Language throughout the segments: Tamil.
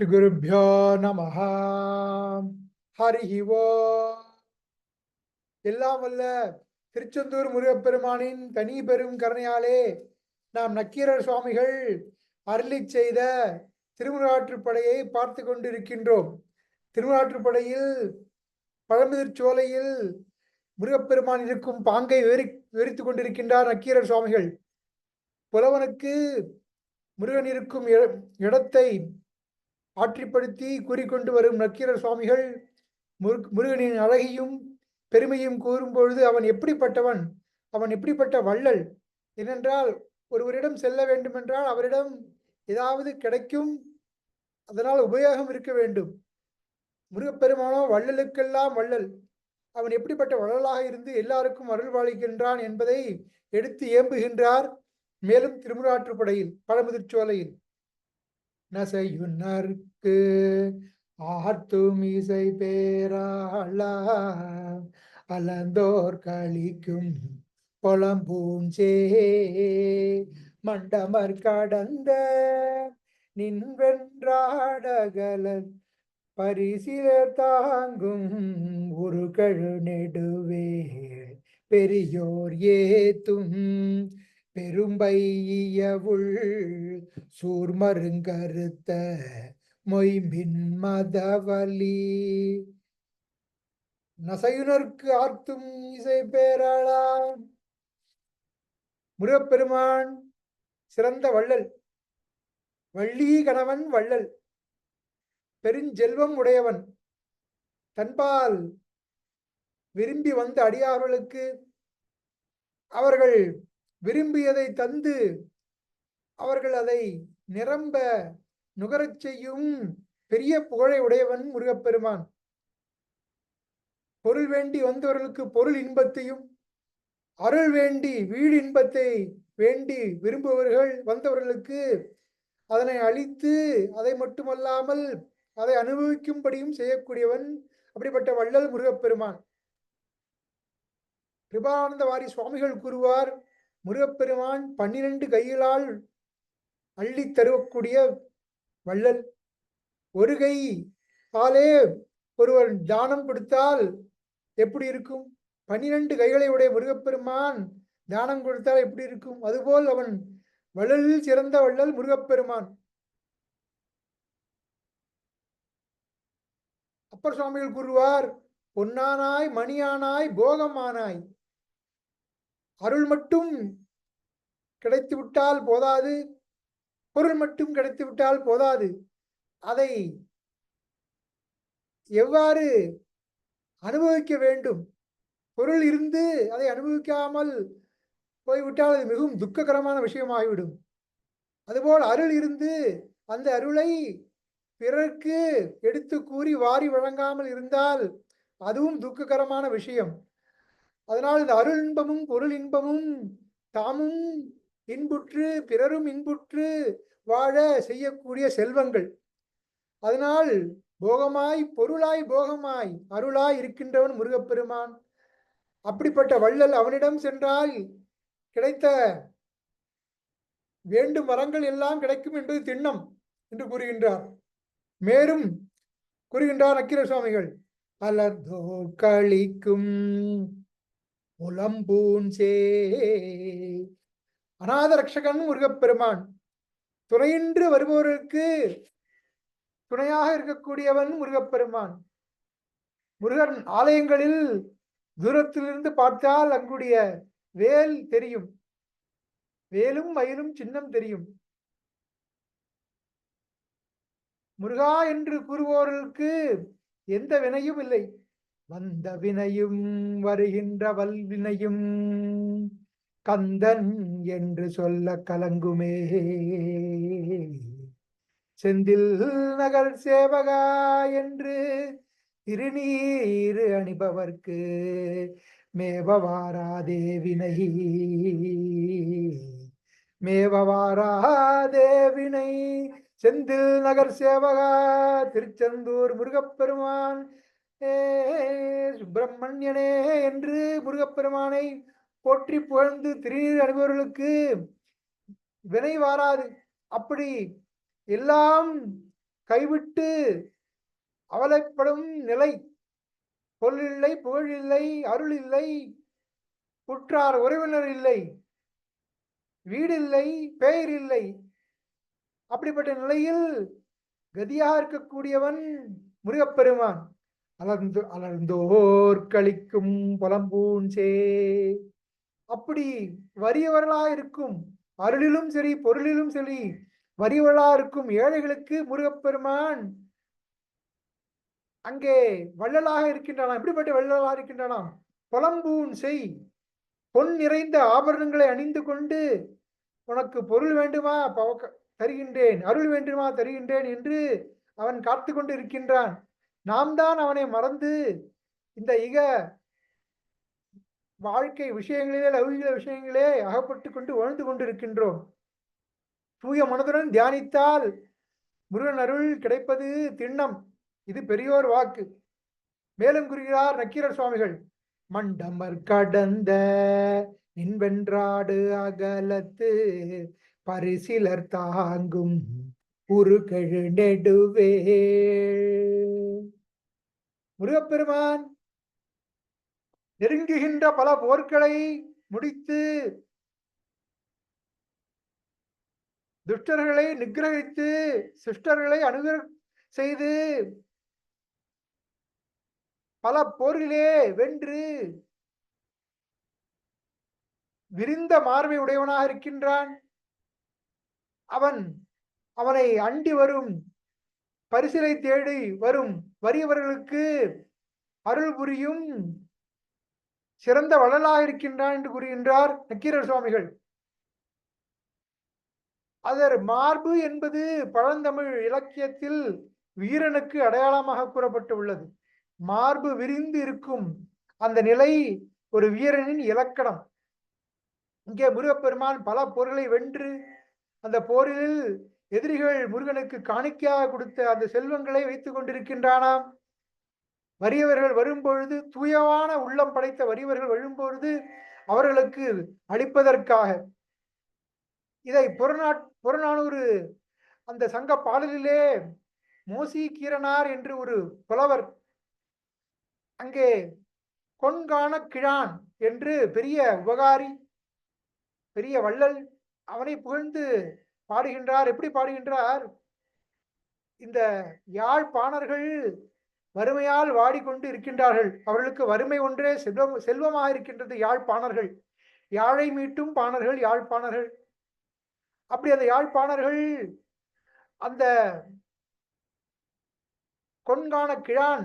ஸ்ரீகுருப்போ நம ஹரி ஓ எல்லாம் வல்ல திருச்செந்தூர் முருகப்பெருமானின் தனி பெரும் கருணையாலே நாம் நக்கீரர் சுவாமிகள் அருளி செய்த திருமுருகாற்றுப்படையை பார்த்து கொண்டிருக்கின்றோம். திருமுருகாற்றுப்படையில் பழமுதிர் சோலையில் முருகப்பெருமான் இருக்கும் பாங்கை விவரி விவரித்து கொண்டிருக்கின்றார் நக்கீரர் சுவாமிகள். புலவனுக்கு முருகன் இருக்கும் இடத்தை ஆற்றிப்படுத்தி கூறிக்கொண்டு வரும் நக்கீரர் சுவாமிகள் முருகனின் அழகையும் பெருமையும் கூறும்பொழுது அவன் எப்படிப்பட்டவன்? அவன் எப்படிப்பட்ட வள்ளல்? ஏனென்றால் ஒருவரிடம் செல்ல வேண்டுமென்றால் அவரிடம் ஏதாவது கிடைக்கும் அதனால் உபயோகம் இருக்க வேண்டும். முருகப்பெருமானோ வள்ளலுக்கெல்லாம் வள்ளல். அவன் எப்படிப்பட்ட வள்ளலாக இருந்து எல்லாருக்கும் அருள் வாழ்கின்றான் என்பதை எடுத்து ஏம்புகின்றார் மேலும் திருமுறாற்றுப்படையில் பழமுதிர்ச்சோலையில் நசையுன்னர்க்கு ஆர்த்தும் இசை பேராளா அலந்தோர் கழிக்கும் பொலம்பூஞ்சே மண்டமர் கடந்த நின்வென்றாடகலன் பரிசிலர் தாங்கும் உருகழு நெடுவே பெரியோர் ஏத்தும் பெரும்பையவுள் சூர்மருங்கருத்த மொய்மின் மதவலி. நசையுனர்க்கு ஆர்த்தும் இசை பேராளா முருகப்பெருமான் சிறந்த வள்ளல். வள்ளி கணவன் வள்ளல். பெருஞ்செல்வம் உடையவன். தன்பால் விரும்பி வந்த அடியார்களுக்கு அவர்கள் விரும்பியதை தந்து அவர்கள் அதை நிரம்ப நுகரச் செய்யும் பெரிய புகழை உடையவன் முருகப்பெருமான். பொருள் வேண்டி வந்தவர்களுக்கு பொருள் இன்பத்தையும் அருள் வேண்டி வீடு இன்பத்தை வேண்டி விரும்புபவர்கள் வந்தவர்களுக்கு அதனை அழித்து அதை மட்டுமல்லாமல் அதை அனுபவிக்கும்படியும் செய்யக்கூடியவன் அப்படிப்பட்ட வள்ளல் முருகப்பெருமான். கிருபானந்த வாரி சுவாமிகள் கூறுவார் முருகப்பெருமான் பன்னிரண்டு கைகளால் அள்ளி தருவக்கூடிய வள்ளல். ஒரு கை ஆலே ஒருவர் தானம் கொடுத்தால் எப்படி இருக்கும்? பன்னிரண்டு கைகளை உடைய முருகப்பெருமான் தானம் கொடுத்தால் எப்படி இருக்கும்? அதுபோல் அவன் வள்ளலில் சிறந்த வள்ளல் முருகப்பெருமான். அப்பர் சுவாமிகள் கூறுவார் பொன்னானாய் மணியானாய் போகமானாய். அருள் மட்டும் கிடைத்து விட்டால் போதாது பொருள் மட்டும் கிடைத்து விட்டால் போதாது. அதை எவ்வாறு அனுபவிக்க வேண்டும்? பொருள் இருந்து அதை அனுபவிக்காமல் போய்விட்டால் அது மிகவும் துக்ககரமான விஷயமாகிவிடும். அதுபோல் அருள் இருந்து அந்த அருளை பிறருக்கு எடுத்து கூறி வாரி வழங்காமல் இருந்தால் அதுவும் துக்ககரமான விஷயம். அதனால் இந்த அருள் இன்பமும் பொருள் இன்பமும் தாமும் இன்புற்று பிறரும் இன்புற்று வாழ செய்யக்கூடிய செல்வங்கள். அதனால் போகமாய் பொருளாய் போகமாய் அருளாய் இருக்கின்றவன் முருகப்பெருமான். அப்படிப்பட்ட வள்ளல் அவனிடம் சென்றால் கிடைத்த வேண்டும் வரங்கள் எல்லாம் கிடைக்கும் என்பது திண்ணம் என்று கூறுகின்றார். மேலும் கூறுகின்றார் அக்கிர சுவாமிகள் அலர்தோ கழிக்கும் புலம்பூஞ்சே. அநாத ரட்சகன் முருகப்பெருமான் துணையின்று வருபவருக்கு துணையாக இருக்கக்கூடியவன் முருகப்பெருமான். முருகன் ஆலயங்களில் தூரத்திலிருந்து பார்த்தால் அங்குடைய வேல் தெரியும். வேலும் மயிலும் சின்னம் தெரியும். முருகா என்று கூறுவோர்களுக்கு எந்த வினையும் இல்லை. வந்த வினையும் வருகின்ற வல்வினையும் கந்தன் என்று சொல்ல கலங்குமே. செந்தில் நகர் சேவகா என்று திருநீர் அணிபவர்க்கு மேபவாராதே தேவினை மேபவாராதே வினை. செந்தில் நகர் சேவகா திருச்செந்தூர் முருகப்பெருமான் சுப்பிரமணியனே என்று முருகப்பெருமானை போற்றி புகழ்ந்து திருநீர் அணிபவர்களுக்கு வினை வாராது. அப்படி எல்லாம் கைவிட்டு அவலைப்படும் நிலை. பொருள் இல்லை புகழ் இல்லை அருள் இல்லை உற்றார் உறவினர் இல்லை வீடு இல்லை பெயர் இல்லை அப்படிப்பட்ட நிலையில் கதியாக இருக்கக்கூடியவன் முருகப்பெருமான். அலர்ந்து அலர்ந்தோர் கழிக்கும் புலம்பூஞ்சே அப்படி வறியவர்களா இருக்கும். அருளிலும் சரி பொருளிலும் சரி வறியவர்களா இருக்கும் ஏழைகளுக்கு முருகப்பெருமான் அங்கே வள்ளலாக இருக்கின்றனாம். எப்படிப்பட்ட வள்ளலாக இருக்கின்றனாம்? புலம்பூன் செய் பொன் நிறைந்த ஆபரணங்களை அணிந்து கொண்டு உனக்கு பொருள் வேண்டுமா? பவக்க- தருகின்றேன் அருள் வேண்டுமா? தருகின்றேன் என்று அவன் காத்து கொண்டு இருக்கின்றான். நாம் தான் அவனை மறந்து இந்த இக வாழ்க்கை விஷயங்களிலே லௌகிக விஷயங்களே அகப்பட்டு கொண்டு வாழ்ந்து கொண்டிருக்கின்றோம். தூய மனதுடன் தியானித்தால் முருகன் அருள் கிடைப்பது திண்ணம். இது பெரியோர் வாக்கு. மேலும் கூறுகிறார் நக்கீரர் சுவாமிகள் மண்டமர் கடந்த நின்வென்றாடு அகலத்து பரிசிலர் தாங்கும் உருகழு நெடுவே முருகப்பெருமான் நெருங்குகின்ற பல போர்களை முடித்து துஷ்டர்களை நிகிரகித்து சிஷ்டர்களை அணுக செய்து பல போரிலே வென்று விரிந்த மார்பை உடையவனாக இருக்கின்றான். அவன் அவனை அண்டி வரும் பரிசிலை தேடி வரும் வறியவர்களுக்கு அருள் புரியும் சிறந்த வள்ளலாக இருக்கின்றான் என்று கூறுகின்றார் நக்கீரர் சுவாமிகள். அதர் மார்பு என்பது பழந்தமிழ் இலக்கியத்தில் வீரனுக்கு அடையாளமாக கூறப்பட்டு உள்ளது மார்பு விரிந்து இருக்கும் அந்த நிலை ஒரு வீரனின் இலக்கணம். இங்கே முருகப்பெருமான் பல போர்களை வென்று அந்த போரில் எதிரிகள் முருகனுக்கு காணிக்கையாக கொடுத்த அந்த செல்வங்களை வைத்துக் கொண்டிருக்கின்றானாம். வறியவர்கள் வரும்பொழுது தூயமான உள்ளம் படைத்த வறியவர்கள் வரும்பொழுது அவர்களுக்கு அளிப்பதற்காக. இதை புறநா புறநானூறு அந்த சங்க பாடலிலே மோசி கீரனார் என்று ஒரு புலவர் அங்கே கொன்கான கிழான் என்று பெரிய உபகாரி பெரிய வள்ளல் அவனை புகழ்ந்து பாடுகின்றார். எப்படி பாடுகின்றார்? இந்த யாழ்ப்பாணர்கள் வறுமையால் வாடிக்கொண்டு இருக்கின்றார்கள். அவர்களுக்கு வறுமை ஒன்றே செல்வம் செல்வமாக இருக்கின்றது யாழ்ப்பாணர்கள் யாழை மீட்டும் பாணர்கள் யாழ்ப்பாணர்கள் அப்படி அந்த யாழ்ப்பாணர்கள் அந்த கொன்கான கிழான்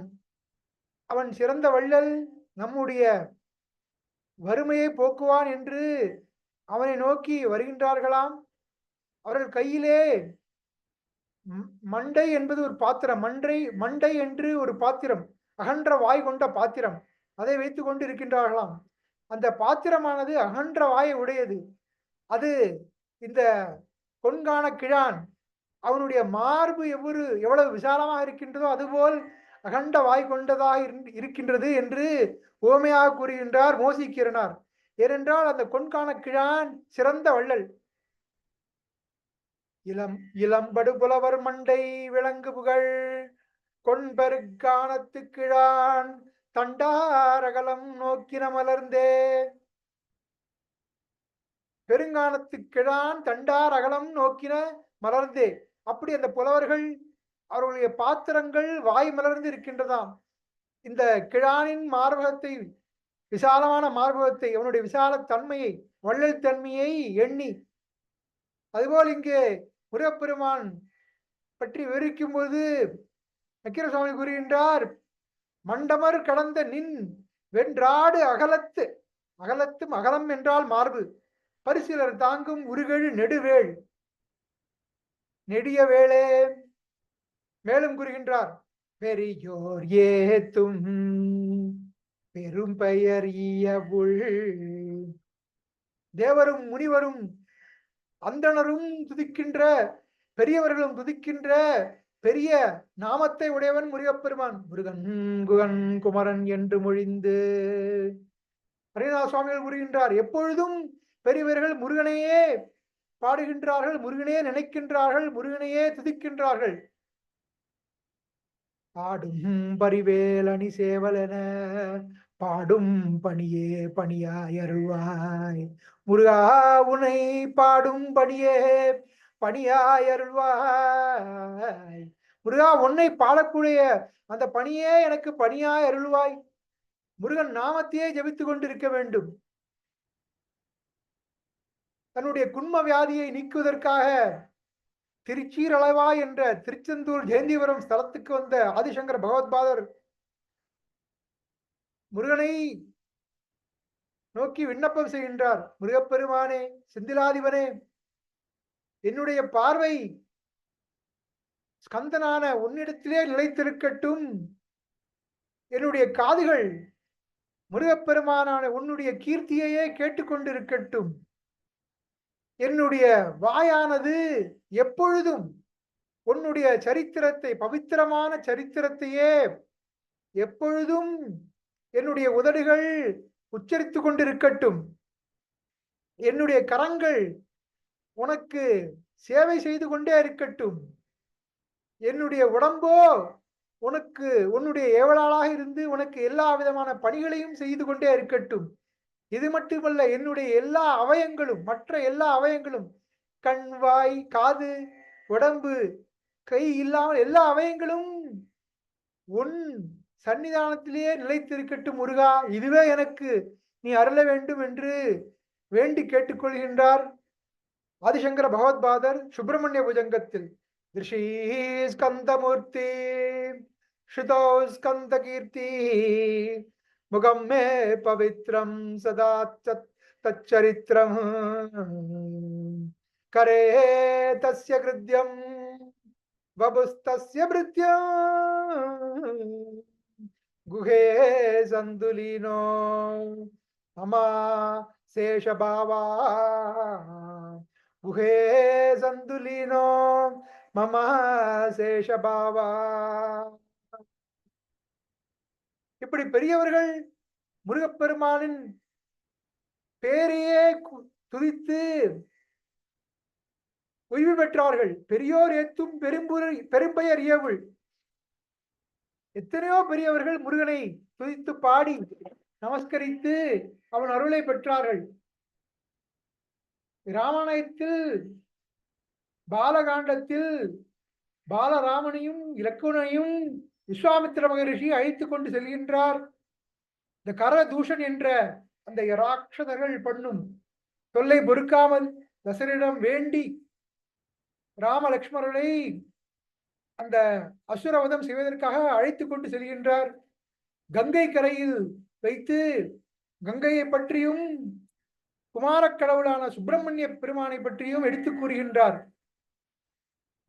அவன் சிறந்த வள்ளல் நம்முடைய வறுமையை போக்குவான் என்று அவனை நோக்கி வருகின்றார்களாம். அவர்கள் கையிலே மண்டை என்பது ஒரு பாத்திரம். மண்டை மண்டை என்று ஒரு பாத்திரம். அகன்ற வாய் கொண்ட பாத்திரம். அதை வைத்து கொண்டு இருக்கின்றார்களாம் அந்த பாத்திரமானது அகன்ற வாயை உடையது. அது இந்த பொன்கான கிழான் அவனுடைய மார்பு எவ்வொரு எவ்வளவு விசாலமாக இருக்கின்றதோ அதுபோல் அகண்ட வாய் கொண்டதாக இருக்கின்றது என்று ஓமையாக கூறுகின்றார் மோசிக்கிறனார் ஏனென்றால் அந்த கொன்கான கிழான் சிறந்த வள்ளல். இளம் இளம்படு புலவர் மண்டை விளங்கு புகழ். கொண்பருக்கானத்து கிழான் தண்டாரகலம் நோக்கின மலர்ந்தே. பெருங்கானத்து கிழான் தண்டார் அகலம் நோக்கின மலர்ந்தே. அப்படி அந்த புலவர்கள் அவர்களுடைய பாத்திரங்கள் வாய் மலர்ந்து இருக்கின்றதாம். இந்த கிழானின் மார்பகத்தை விசாலமான மார்பகத்தை அவனுடைய விசால தன்மையை வள்ளல் தன்மையை எண்ணி அதுபோல் இங்கே முருகப்பெருமான் பற்றி விவரிக்கும் போது நக்கீர சுவாமி கூறுகின்றார் மண்டமர் கடந்த நின் வென்றாடு அகலத்து அகலத்தும் அகலம் என்றால் மார்பு. பரிசிலர் தாங்கும் உருகெழு நெடுவேள் நெடிய வேளே மேலும் கூறுகின்றார் பெரியோர் ஏத்தும் பெரும் பெயர் ஈயவுள் தேவரும் முனிவரும் அந்தணரும் துதிக்கின்ற பெரியவர்களும் துதிக்கின்ற பெரிய நாமத்தை உடையவன் முருகப்பெருமான். முருகன் குகன் குமரன் என்று மொழிந்து ஹரிநாத சுவாமிகள் கூறுகின்றார் எப்பொழுதும் பெரியவர்கள் முருகனையே பாடுகின்றார்கள் முருகனையே நினைக்கின்றார்கள் முருகனையே துதிக்கின்றார்கள். பாடும் பரிவேலணி சேவலென பாடும் பணியே பணியாய் அருள்வாய். முருகா உனை பாடும் பணியே பணியாய் அருள்வாய். முருகா உன்னை பாடக்கூடிய அந்த பணியே எனக்கு பணியாய் அருள்வாய். முருகன் நாமத்தையே ஜபித்து கொண்டிருக்க வேண்டும். தன்னுடைய குண்ம வியாதியை நீக்குவதற்காக திருச்சீரளவா என்ற திருச்செந்தூர் ஜெயந்திபுரம் ஸ்தலத்துக்கு வந்த ஆதிசங்கர் பகவத்பாதர் முருகனை நோக்கி விண்ணப்பம் செய்கின்றார். முருகப்பெருமானே செந்திலாதிபனே என்னுடைய பார்வை ஸ்கந்தனான உன்னிடத்திலே நிலைத்திருக்கட்டும். என்னுடைய காதுகள் முருகப்பெருமானான உன்னுடைய கீர்த்தியையே கேட்டுக்கொண்டிருக்கட்டும். என்னுடைய வாயானது எப்பொழுதும் உன்னுடைய சரித்திரத்தை பவித்திரமான சரித்திரத்தையே எப்பொழுதும் என்னுடைய உதடுகள் உச்சரித்து கொண்டிருக்கட்டும். என்னுடைய கரங்கள் உனக்கு சேவை செய்து கொண்டே இருக்கட்டும். என்னுடைய உடம்போ உனக்கு உன்னுடைய ஏவலாளாக இருந்து உனக்கு எல்லா விதமான பணிகளையும் செய்து கொண்டே இருக்கட்டும். இது மட்டுமல்ல என்னுடைய எல்லா அவயங்களும் மற்ற எல்லா அவயங்களும் கண் வாய் காது உடம்பு கை இல்லாமல் எல்லா அவயங்களும் உன் சன்னிதானத்திலேயே நிலைத்திருக்கட்டும் முருகா. இதுவே எனக்கு நீ அருள வேண்டும் என்று வேண்டி கேட்டுக்கொள்கின்றார் ஆதிசங்கர பகவத்பாதர் சுப்பிரமணிய புஜங்கத்தில். திருஷீ ஸ்கந்தமூர்த்தி ஸ்ருதோ ஸ்கந்த கீர்த்தி முகம் மே பவித்ரம் சதா தச்சரித்திரம் கரே தஸ்ய பிருத்தியம் ಗುಹೇ ಸಂದುಲೀನೋ ಅಮ ಶೇಷ ಭಾವ ಗುಹೇ ಸಂದುಲೀನೋ ಮಮ ಶೇಷ ಭಾವ இப்படி பெரியவர்கள் முருகப்பெருமானின் பேரையே துதித்து உய்வு பெற்றார்கள். பெரியோர் ஏத்தும் பெரும்புரை பெரும்பெயர் ஏவுள். எத்தனையோ பெரியவர்கள் முருகனை துதித்து பாடி நமஸ்கரித்து அவன் அருளை பெற்றார்கள். ராமாயணத்தில் பாலகாண்டத்தில் பாலராமனையும் இலக்குனையும் விஸ்வாமித்திர மகரிஷி அழைத்துக் கொண்டு செல்கின்றார். இந்த கரதூஷன் என்ற அந்த ராட்சதர்கள் பண்ணும் தொல்லை பொறுக்காமல் தசரிடம் வேண்டி ராமலக்ஷ்மணரை அந்த அசுரவதம் செய்வதற்காக அழைத்து கொண்டு செல்கின்றார். கங்கை கரையில் வைத்து கங்கையை பற்றியும் குமாரக் கடவுளான சுப்பிரமணிய பெருமானை பற்றியும் எடுத்துக் கூறுகின்றார்.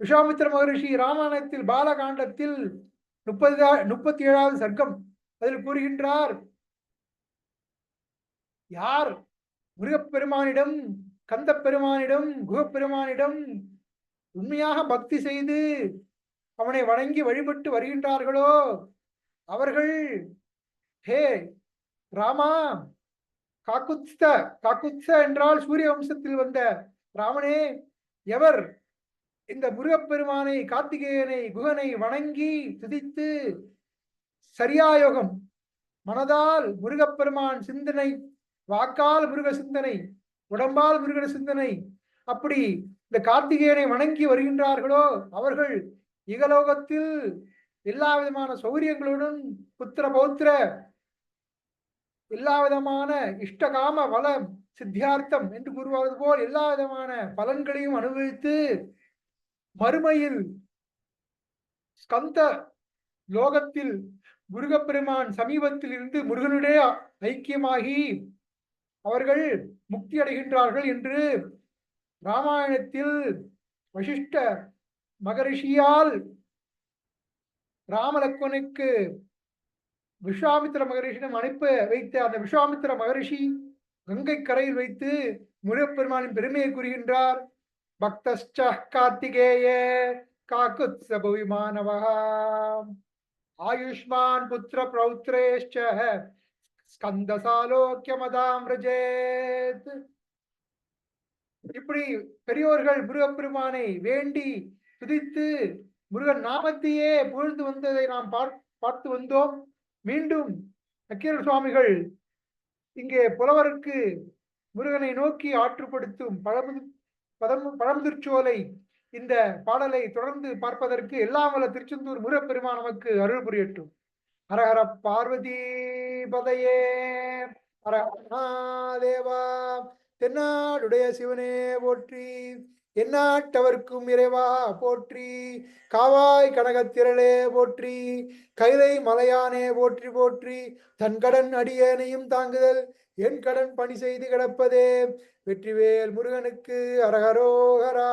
விஸ்வாமித்திர மகரிஷி ராமாயணத்தில் பாலகாண்டத்தில் முப்பது முப்பத்தி ஏழாவது சர்க்கம் அதில் கூறுகின்றார். யார்? முருகப்பெருமானிடம் கந்த பெருமானிடம் குகப்பெருமானிடம் உண்மையாக பக்தி செய்து அவனை வணங்கி வழிபட்டு வருகின்றார்களோ? அவர்கள் ஹே ராமா காக்குத்த காக்குத்ஸ என்றால் சூரிய வம்சத்தில் வந்த ராமனே எவர் இந்த முருகப்பெருமானை கார்த்திகேயனை குகனை வணங்கி துதித்து சரியாயோகம் மனதால் முருகப்பெருமான் சிந்தனை வாக்கால் முருக சிந்தனை உடம்பால் முருகன சிந்தனை அப்படி இந்த கார்த்திகேயனை வணங்கி வருகின்றார்களோ? அவர்கள் இகலோகத்தில் எல்லா விதமான சௌகரியங்களுடன் புத்திர பௌத்திர எல்லா விதமான இஷ்டகாம வள சித்தியார்த்தம் என்று கூறுவது போல் எல்லா விதமான பலன்களையும் அனுபவித்து மறுமையில் ஸ்கந்த லோகத்தில் முருகப்பெருமான் சமீபத்தில் இருந்து முருகனுடைய ஐக்கியமாகி அவர்கள் முக்தி அடைகின்றார்கள் என்று ராமாயணத்தில் வசிஷ்ட மகரிஷியால் ராமலக்வனுக்கு விஸ்வாமித்திர மகரிஷிடம் அனுப்ப வைத்த அந்த விஸ்வாமித்திர மகரிஷி கங்கை கரையில் வைத்து முருகப்பெருமானின் பெருமையை கூறுகின்றார். பக்தஸ்ச கார்த்திகேய காக்குத்ஸ புவிமானவா ஆயுஷ்மான் புத்திர பிரௌத்ரேஷ்ச ஸ்கந்தசாலோக்கியமதாம் ரஜேத் இப்படி பெரியோர்கள் முருகப்பெருமானை வேண்டி துதித்து முருகன் நாமத்தையே புகழ்ந்து வந்ததை நாம் பார்த்து வந்தோம். மீண்டும் நக்கீரர் சுவாமிகள் இங்கே புலவருக்கு முருகனை நோக்கி ஆற்றுப்படுத்தும் பழமு பதம் பழமுதிர்ச்சோலை இந்த பாடலை தொடர்ந்து பார்ப்பதற்கு எல்லாம் வல்ல திருச்செந்தூர் முருகப்பெருமான் நமக்கு அருள் புரியட்டும். ஹரஹர பார்வதி பதையே. ஹர தேவா தென்னாடுடைய சிவனே போற்றி. எந்நாட்டவர்க்கும் இறைவா போற்றி காவாய் கனகத்திரளே போற்றி கைலை மலையானே போற்றி போற்றி. தன் கடன் அடியேனையும் தாங்குதல் என் கடன் பணி செய்து கிடப்பதே. வெற்றிவேல் முருகனுக்கு அரகரோகரா